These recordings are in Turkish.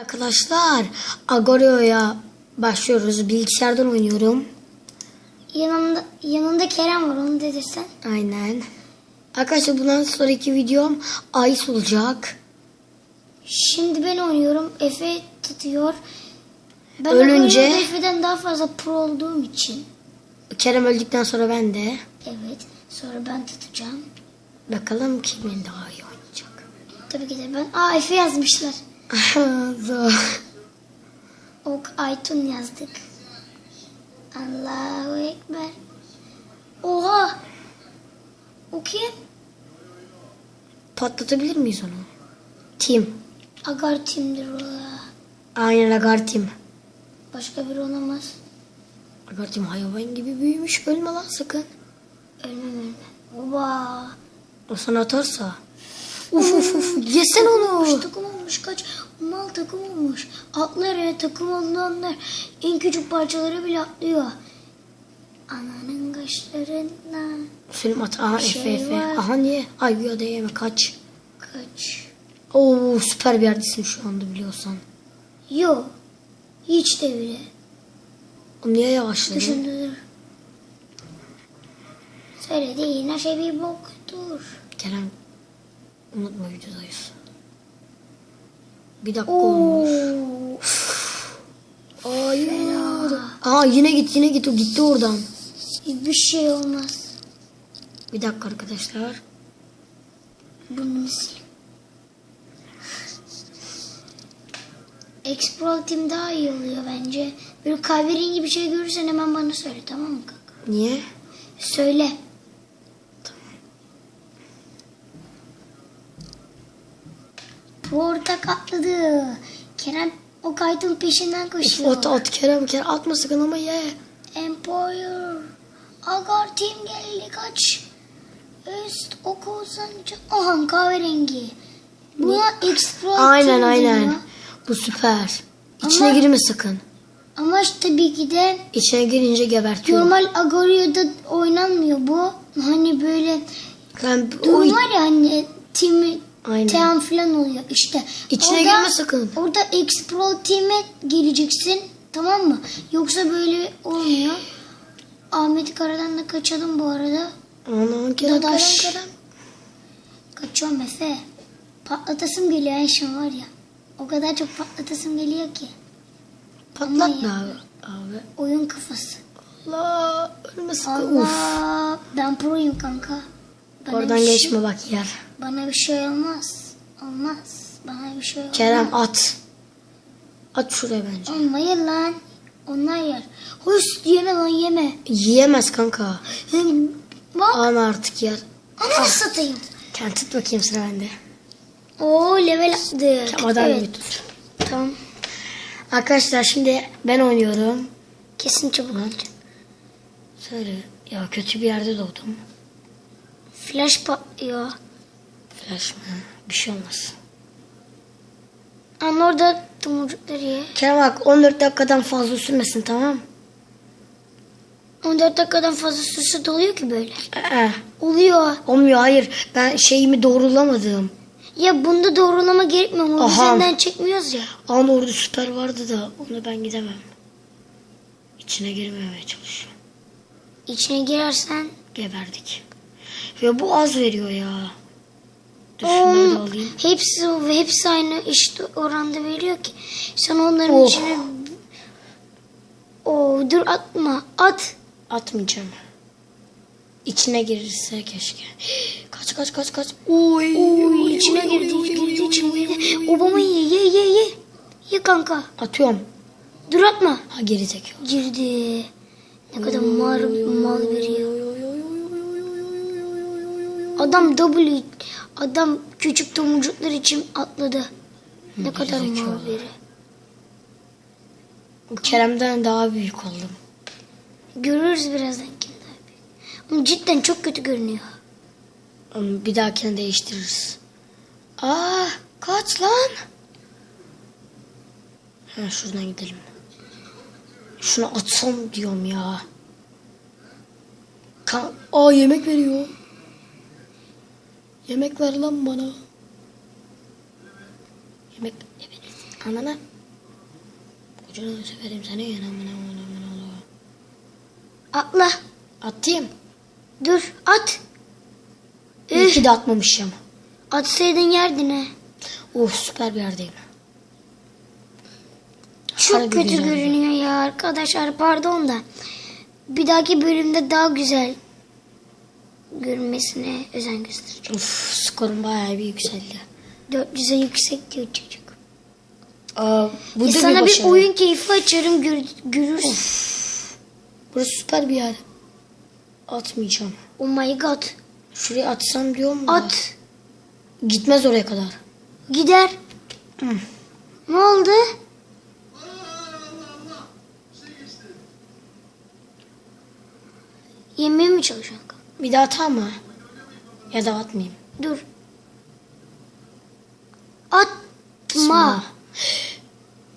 Arkadaşlar Agorio'ya başlıyoruz. Bilgisayardan oynuyorum. Yanında, yanında Kerem var onu dedirsen. Aynen. Arkadaşlar bundan sonraki videom Ice olacak. Şimdi ben oynuyorum. Efe tutuyor. Ben Ölünce- Efe'den daha fazla pro olduğum için. Kerem öldükten sonra ben de. Evet. Sonra ben tutacağım. Bakalım kimin daha iyi oynayacak. Tabii ki de ben. Aa Efe yazmışlar. Zor. Ok Aytun yazdık. Allahu Ekber. Oha. O kim? Patlatabilir miyiz onu? Team. Agar Tim'dir o. Aynen Agartim. Başka biri olamaz. Agartim hayvan gibi büyümüş. Ölme lan sakın. Ölmem ölmem. Oba. O sana atarsa. Uf uf uf. Yesen onu. Olmuş, takım olmuş kaç. Mal takım olmuş. Atlar ya takım olanlar. En küçük parçaları bile atlıyor. Ananın kaşlarından Selim at. Aha Şey Efe Efe. var. Aha niye? Ay ya da yeme kaç. kaç. Oo süper bir yerdesin şu anda biliyorsan. Yo. Hiç de bile. O niye yavaşladın? Düşündür. Söylediğin her şey bir boktur. Kerem unutma videodayız. Bir dakika olmuş. Oo. Hayır. Aa yine git yine git o gitti oradan. Hiçbir şey olmaz. Bir dakika arkadaşlar. Bunu sil. Explore Team daha iyi oluyor bence. Böyle kahverengi bir şey görürsen hemen bana söyle tamam mı kanka? Niye? Söyle. Portak atladı. Kerem o kaydın peşinden koşuyor. At at Kerem Kerem atma sakın ama ye. Empire. Agar Team geldi kaç. Üst oku uzanacak. Aha kahverengi. Buna Explore Aynen aynen. deniyor. Bu süper. İçine Ama- girme sakın. Ama işte tabii ki de İçine girince gebertiyor. normal Agorio'da oynanmıyor bu. Hani böyle Ben, o, durum var ya hani team Aynen. team falan oluyor işte. İçine Orada- girme sakın. Orada Explore Team'e geleceksin tamam mı? Yoksa böyle olmuyor. Ahmet Kara'dan da kaçalım bu arada. Aman Kerem. Kerem. Kaçıyorum Efe. Patlatasım geliyor ya şimdi var ya. O kadar çok patlatasım geliyor ki. Patlat be Aman abi. Abi. Oyun kafası. Allah ölme sakın. Uf. Allah. Ben proyum kanka. Bana Oradan şey- geçme bak yer. Bana bir şey olmaz. Olmaz. Bana bir şey olmaz. Kerem at. At şuraya bence. Olmayır lan. Onlar yer. Hoş yeme lan yeme. Yiyemez kanka. Bak. Ana artık yer. Ana satayım. Kerem tut bakayım sıra bende. Oo level attık. Adam Evet. tut. Tamam. Arkadaşlar şimdi ben oynuyorum. Kesin çabuk ol. Söyle. Ya kötü bir yerde doğdum. Flash patlıyor. Flash mı? Bir şey olmaz. Ama orada tomurcukları ye. Kerem bak 14 dakikadan fazla sürmesin tamam 14 dakikadan fazla sürse doluyor ki böyle. Ee, Oluyor. olmuyor hayır. Ben şeyimi doğrulamadım. Ya bunda doğrulama gerekmiyor? Biz Aha. senden çekmiyoruz ya. An orada süper vardı da onu ben gidemem. İçine girmemeye çalışıyorum. İçine girersen Geberdik. Ve bu az veriyor ya. Dur şunları da Oğlum, alayım. hepsi hepsi aynı eşit oranda veriyor ki. Sen onların Oh. içine Oo, dur atma. At. Atmayacağım. İçine girirse keşke. Kaç kaç kaç kaç. Oy. Oo, içine girdi, girdi, içine. Obama ye, ye, ye, ye. Ye kanka. Atıyorum. Dur atma. Ha zekalı. Girdi. Ne kadar mal, mal veriyor. Adam W, adam küçük tomurcuklar için atladı. Ne kadar mal gerizekalı. veriyor. Kerem'den daha büyük oldum. Görürüz birazdan kim daha büyük. Ama cidden çok kötü görünüyor. Ama Bir dahakine değiştiririz. Aa kaç lan? Ha şuradan gidelim. Şunu atsam diyorum ya. Kan Aa yemek veriyor. Yemek ver lan bana. Yemek evet. Anana. Kocana severim seni. Yana mana mana mana. Atla. Atayım. Dur at. İyi ki de atmamışım. atsaydın yerdin ha. Oh süper bir yerdeyim. Çok Harbi kötü güzel. görünüyor ya arkadaşlar pardon da. Bir dahaki bölümde daha güzel görünmesine özen göstereceğim. Of skorum bayağı bir yükseldi. 400'e yüksek diyor çocuk. Aa, bu E da sana bir bir oyun keyfi açarım gör, görürsün. Burası süper bir yer. Atmayacağım. Oh my god. Şuraya atsam diyorum da. At. Gitmez oraya kadar. Gider. Hı. Ne oldu? Yemeye mi çalışıyorsun? Bir daha atama. Ya da atmayayım. Dur. Atma.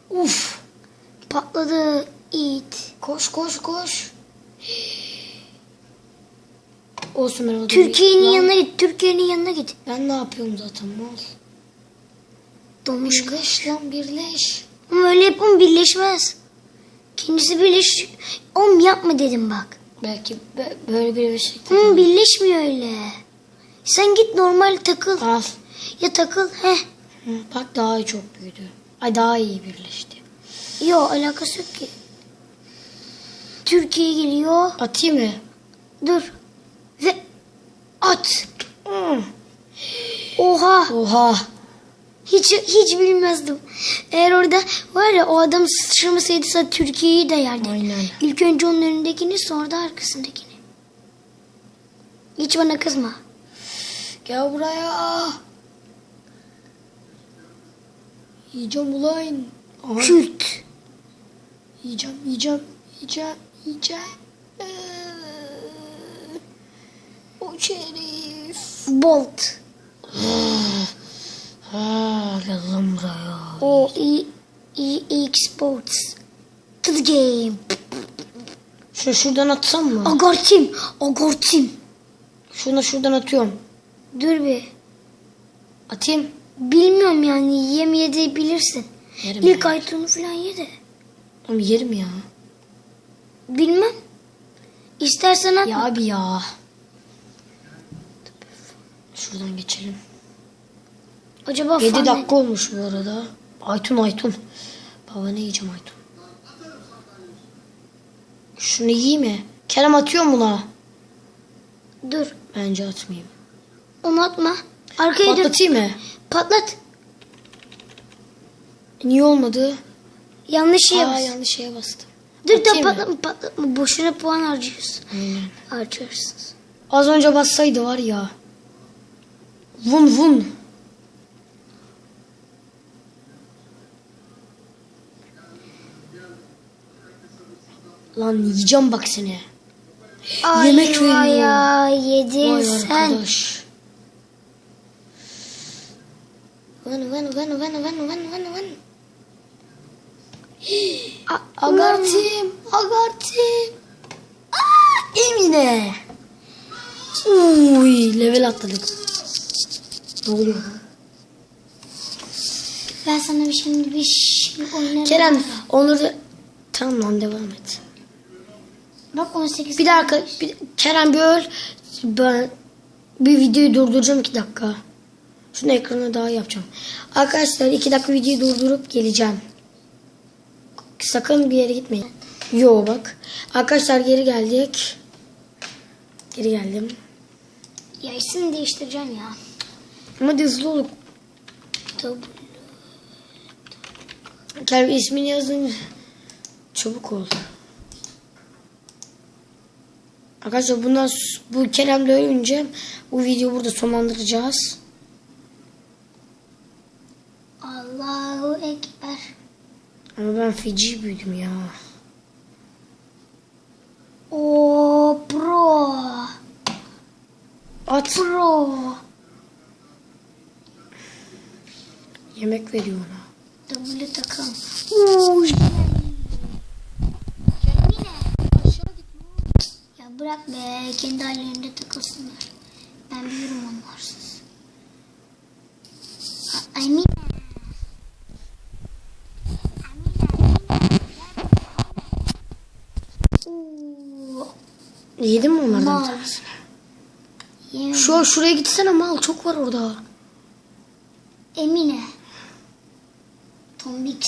Uf. Patladı it. Koş koş koş. Olsun ben Türkiye'nin yanına git. Türkiye'nin yanına git. Ben ne yapıyorum zaten mal. Dolmuş. Birleş lan birleş. Ama öyle yapın birleşmez. Kendisi birleş. Oğlum yapma dedim bak. Belki be- böyle bir şey. Hı, birleşmiyor öyle. Sen git normal takıl. Al. Ya takıl. Heh. Hı, Bak daha çok büyüdü. Ay daha iyi birleşti. Yo alakası yok ki. Türkiye geliyor. Atayım mı? Dur. Ve at. Hı. Oha. Oha. Hiç hiç bilmezdim. Eğer orada var ya o adam sıçramasaydı Türkiye'yi de yerdi. Aynen. İlk önce onun önündekini sonra da arkasındakini. Hiç bana kızma. Gel buraya. Yiyeceğim ulan. Aha, Kürt. yiyeceğim, yiyeceğim, yiyeceğim, yiyeceğim. Ee, o şerif. Bolt. Ha, gel lan buraya. O e, e, Sports. To the game. Şu şuradan atsam mı? Agartim. Agartim. Şunu şuradan atıyorum. Dur bir. Atayım. Bilmiyorum yani yemeye de bilirsin. Yerim İlk ya. falan ye de. Ama yerim ya. Bilmem. İstersen at. Ya abi ya. Şuradan geçelim. Acaba 7 fan- dakika olmuş bu arada. Aytun Aytun. Baba ne yiyeceğim Aytun? Şunu yiyeyim mi? Kerem atıyor mu buna? Dur. Bence atmayayım. Onu atma. Arkaya. Patlatayım mı? Patlat. Niye olmadı? Yanlış şeye Aa bas. yanlış şeye bastım. Dur mı? patlatma patlatma. Boşuna puan harcıyorsun. Aynen. Harcarsınız. Az önce bassaydı var ya. Vun vun. Lan yiyeceğim bak seni. Yemek veriyor. Ay ya yedin Vay sen. arkadaş. Vın vın vın vın vın vın vın vın. Agartim, agartim. Aa, Emine. Uy, level atladık. Ne oluyor? Ben sana bir şimdi bir şey oynarım. Kerem, onları tamam lan devam et. Bak 18. Bir dakika, bir, Kerem bir öl. Ben bir videoyu durduracağım iki dakika. Şunu ekrana daha yapacağım. Arkadaşlar iki dakika videoyu durdurup geleceğim. Sakın bir yere gitmeyin. Yo bak. Arkadaşlar geri geldik. Geri geldim. Ya isim değiştireceğim ya. Ama hızlı ol. Tabii. Kerem ismini yazın. Çabuk ol. Arkadaşlar bundan bu Kerem'le ölünce bu videoyu burada sonlandıracağız. Allahu Ekber. Ama ben feci büyüdüm ya. O pro. At. Pro. Yemek veriyor ona. W takım. Ya be. Kendi hallerinde takılsınlar. Ben bilirim onlarsız. Mi? Oo, Yedin mi onlardan Mal. bir tanesini? yemin- Şu şuraya gitsene mal çok var orada. Emine. Tombix.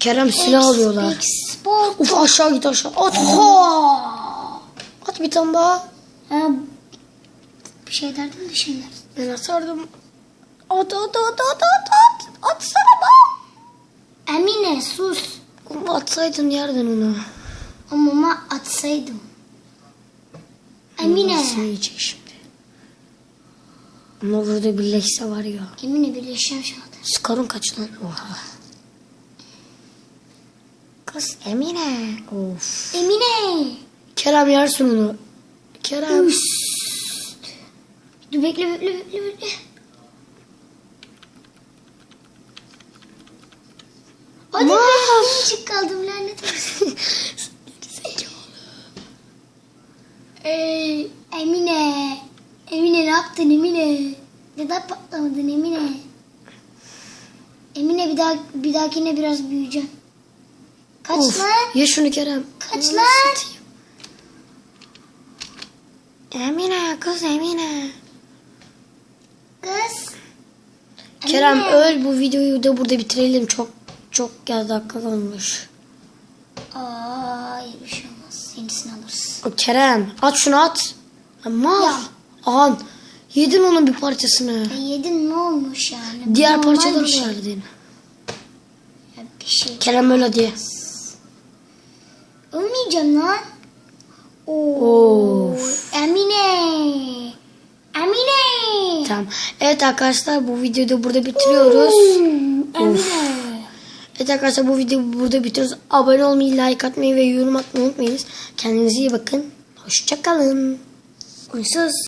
Kerem silah alıyorlar. Export. Uf aşağı git aşağı. At. At bir tane daha. Ha, bir şey derdin de şimdi. Ben atardım. At at at at at at. Atsana bak. Emine sus. Oğlum Atsaydın yerden onu. Ama atsaydım. Emine. Nasıl yiyecek şimdi? Ama burada birleşse var ya. Emine birleşeceğim şu anda. Skarın kaç lan? Oha. Kız Emine. Of. Emine. Kerem yersin onu. Kerem. Dur bekle bekle bekle bekle. Hadi Ama- be. Küçük kaldım lanet olsun. Ey, Emine. Emine ne yaptın Emine? Neden patlamadın Emine? Emine bir daha bir dahakine biraz büyüyeceğim. Kaç Of. lan? Ye şunu Kerem. Kaç Ananı lan? satayım. Emine kız Emine. Kız. Kerem Emine. öl bu videoyu da burada bitirelim. Çok çok ya dakika kalmış. Aa, bir şey olmaz. Yenisini alırız. O Kerem at şunu at. Ama Ya. Ahan yedin onun bir parçasını. E, yedin ne olmuş yani? Diğer parçaları şey. da verdin. Ya bir şey. Kerem öl hadi. Ölmeyeceğim lan. Oo. Of. Emine. Emine. Tamam. Evet arkadaşlar bu videoyu da burada bitiriyoruz. Emine. Evet arkadaşlar bu videoyu burada bitiriyoruz. Abone olmayı, like atmayı ve yorum atmayı unutmayınız. Kendinize iyi bakın. Hoşçakalın. Uysuz.